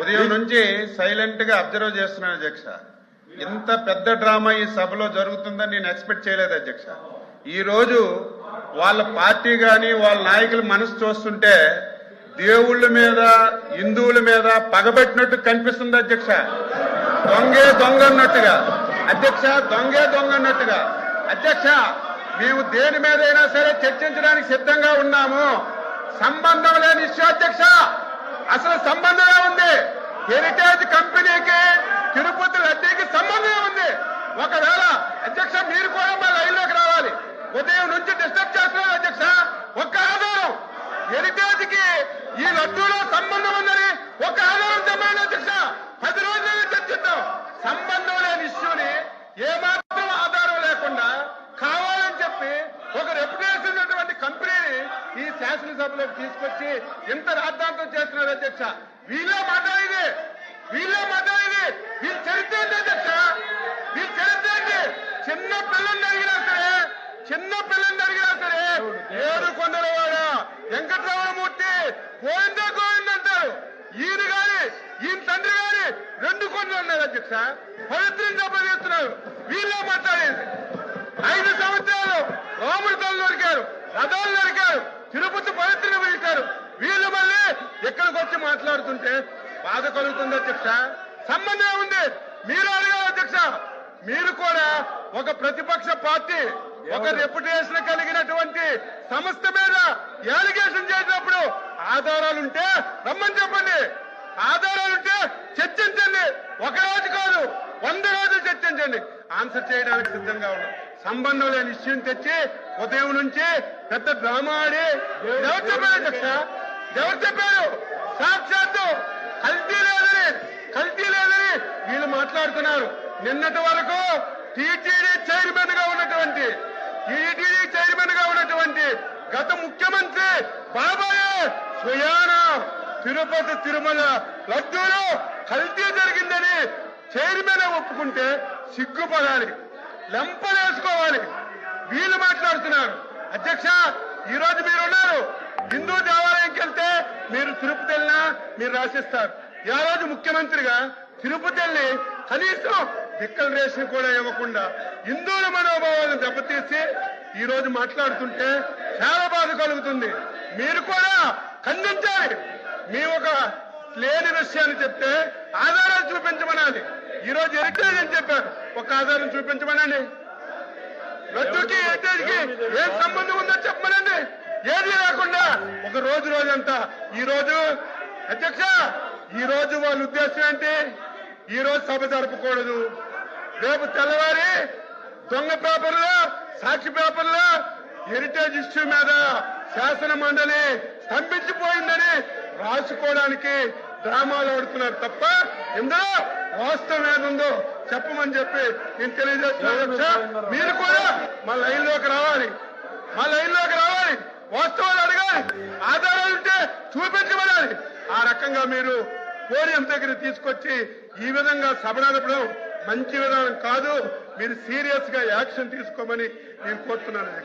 ఉదయం నుంచి సైలెంట్గా అబ్జర్వ్ చేస్తున్నాను అధ్యక్ష. ఇంత పెద్ద డ్రామా ఈ సభలో జరుగుతుందని నేను ఎక్స్పెక్ట్ చేయలేదు అధ్యక్ష. ఈ రోజు వాళ్ళ పార్టీ గాని వాళ్ళ నాయకుల మనసు చూస్తుంటే దేవుళ్ళ మీద హిందువుల మీద పగబెట్టినట్టు కనిపిస్తుంది అధ్యక్ష. దొంగే దొంగ అన్నట్టుగా. అధ్యక్ష దొంగే దొంగ అన్నట్టుగా. అధ్యక్ష మేము దేని మీదైనా సరే చర్చించడానికి సిద్ధంగా ఉన్నాము. సంబంధం లేని ఇష్యూ అధ్యక్ష. అసలు సంబంధమే ఉంది. హెరిటేజ్ కంపెనీకి తిరుపతి రద్దీకి సంబంధమే ఉంది. ఒకవేళ అధ్యక్ష మీరు కూడా మా లైన్లోకి రావాలి. ఉదయం నుంచి డిస్టర్బ్ చేస్తున్నారు అధ్యక్ష. ఒక్క ఆధారం. హెరిటేజ్కి ఈ లడ్డూలో సంబంధం ఉందని ఒక ఆధారం చెప్పండి అధ్యక్ష. పది రోజులు చర్చిద్దాం. సంబంధం లేని ఇష్యూని ఏమాత్రం ఆధారం లేకుండా కావాలని చెప్పి ఒక రెప్యుటేషన్ ఉన్నటువంటి కంపెనీని ఈ శాసనసభలోకి తీసుకొచ్చి ఇంత రాద్ధాంతం చేస్తున్నారు అధ్యక్ష? వీళ్ళే మాట్లాడేది వీళ్ళే మాట్లాడేది వీళ్ళ చరిత్ర ఏంటి అధ్యక్ష? వీళ్ళ చరిత్ర ఏంటి? చిన్న పిల్లల్ని అడిగినా సరే చిన్న పిల్లల్ని అడిగినా సరే ఏడు కొండల వాడ వెంకటరమణమూర్తి గోవిందా గోవింద అంటారు. ఈయన గాని ఈయన తండ్రి గాని రెండు కొండలు ఉన్నారు అధ్యక్ష. పవిత్రం సంపాదిస్తున్నారు వీళ్ళే మాట్లాడేది రథాలు నరికారు తిరుపతి పవిత్రను పిలిచారు వీళ్ళు మళ్ళీ ఇక్కడికి వచ్చి మాట్లాడుతుంటే బాధ కలుగుతుంది అధ్యక్ష? సంబంధం ఉంది మీరు అడగాలి అధ్యక్ష. మీరు కూడా ఒక ప్రతిపక్ష పార్టీ ఒక రెప్యుటేషన్ కలిగినటువంటి సంస్థ మీద యాలిగేషన్ చేసినప్పుడు ఆధారాలుంటే రమ్మని చెప్పండి. ఆధారాలుంటే చర్చించండి. ఒక రోజు కాదు వంద రోజులు చర్చించండి. ఆన్సర్ చేయడానికి సిద్ధంగా ఉన్నాం. సంబంధం లేని విషయం తెచ్చి ఉదయం నుంచి పెద్ద డ్రామా ఆడి ఎవరు చెప్పారు అధ్యక్ష? ఎవరు చెప్పారు? సాక్షాత్తు కల్తీ లేదని కల్తీ లేదని వీళ్ళు మాట్లాడుతున్నారు. నిన్నటి వరకు టీటీడీ చైర్మన్గా ఉన్నటువంటి టీటీడీ చైర్మన్గా ఉన్నటువంటి గత ముఖ్యమంత్రి బాబాయ్ స్వయాన తిరుపతి తిరుమల లడ్డూలో కల్తీ జరిగిందని చైర్మన్ ఒప్పుకుంటే సిగ్గుపడాలి. లెంపలేసుకోవాలి. వీళ్ళు మాట్లాడుతున్నారు. అధ్యక్ష ఈ రోజు మీరున్నారు హిందూ దేవాలయంకి వెళ్తే మీరు తిరుపతి వెళ్ళినా మీరు రాసిస్తారు. ఈ రోజు ముఖ్యమంత్రిగా తిరుపతి వెళ్ళి కనీసం డిక్లరేషన్ కూడా ఇవ్వకుండా హిందువుల మనోభావాలను దెబ్బతీసి ఈ రోజు మాట్లాడుతుంటే చాలా బాధ కలుగుతుంది. మీరు కూడా ఖండించాలి. మీ ఒక లేని విషయాన్ని చెప్తే ఆధారాలు చూపించమనాలి. ఈ రోజు హెరిటేజ్ అని చెప్పారు ఒక ఆధారం చూపించమనండి. లడ్డూకి హెరిటేజ్కి ఏం సంబంధం ఉందో చెప్పమనండి. ఏది లేకుండా ఒక రోజు రోజంతా ఈ రోజు అధ్యక్ష ఈ రోజు వాళ్ళ ఉద్దేశం ఏంటి? ఈ రోజు సభ జరపకూడదు రేపు తెల్లవారి దొంగ పేపర్లో సాక్షి పేపర్లో హెరిటేజ్ ఇష్యూ మీద శాసన మండలి స్తంభించిపోయిందని రాసుకోవడానికి డ్రామాలు ఆడుతున్నారు తప్ప ఇందులో వాస్తవం ఏదుందో చెప్పమని చెప్పి నేను తెలియజేస్తున్నాను అధ్యక్ష. మీరు కూడా మా లైన్లోకి రావాలి. మా లైన్లోకి రావాలి. వాస్తవాలు అడగాలి. ఆధారాలు ఉంటే చూపించబడాలి. ఆ రకంగా మీరు పోడియం దగ్గర తీసుకొచ్చి ఈ విధంగా సభ నడపడం మంచి విధానం కాదు. మీరు సీరియస్గా యాక్షన్ తీసుకోమని నేను కోరుతున్నాను.